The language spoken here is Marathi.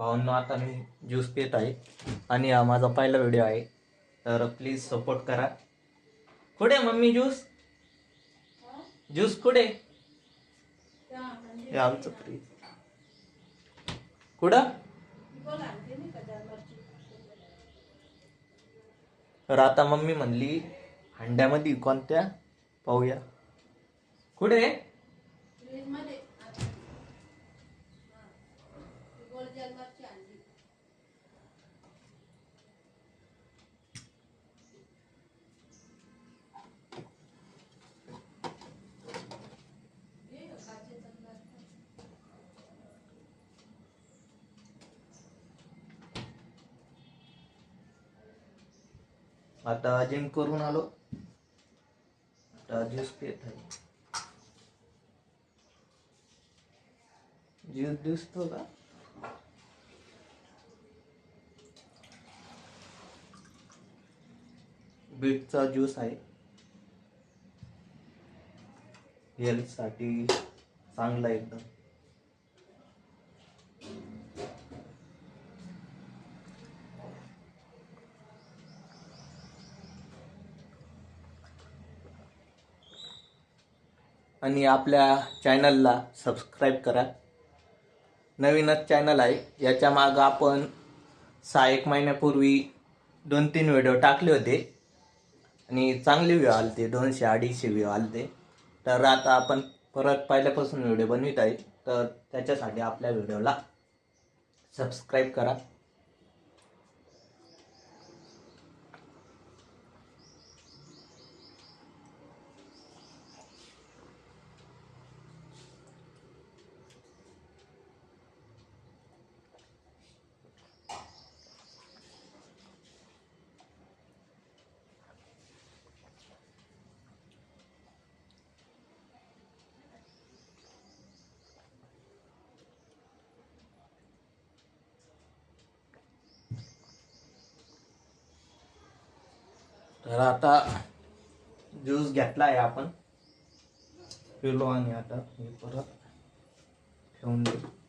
भावांना आता मी ज्यूस पित आहे आणि हा माझा पहिला व्हिडिओ आहे. तर प्लीज सपोर्ट करा. कुठे मम्मी ज्यूस ज्यूस कुठे? हे आमचं फ्रीज कुठं? तर आता मम्मी म्हणली हंड्यामध्ये कोणत्या पाहूया. कुठे? आता जिम करून आलो. आता ज्यूस पित आहे. ज्यूस दिसतो का? बीटचा ज्यूस आहे. हेल्थसाठी चांगला एकदम. आणि आपल्या चॅनलला सबस्क्राईब करा. नवीनच चॅनल आहे याच्या मागं आपण सहा एक महिन्यापूर्वी दोन तीन व्हिडिओ टाकले होते. आणि चांगले व्ह्यू आलते दोनशे अडीचशे व्ह्यू आलते. तर आता आपण परत पहिल्यापासून व्हिडिओ बनवित आहे तर त्याच्यासाठी आपल्या व्हिडिओला सबस्क्राईब करा. तर आता ज्यूस घेतला आहे आपण. पिलो आणि आता मी परत ठेवून देऊ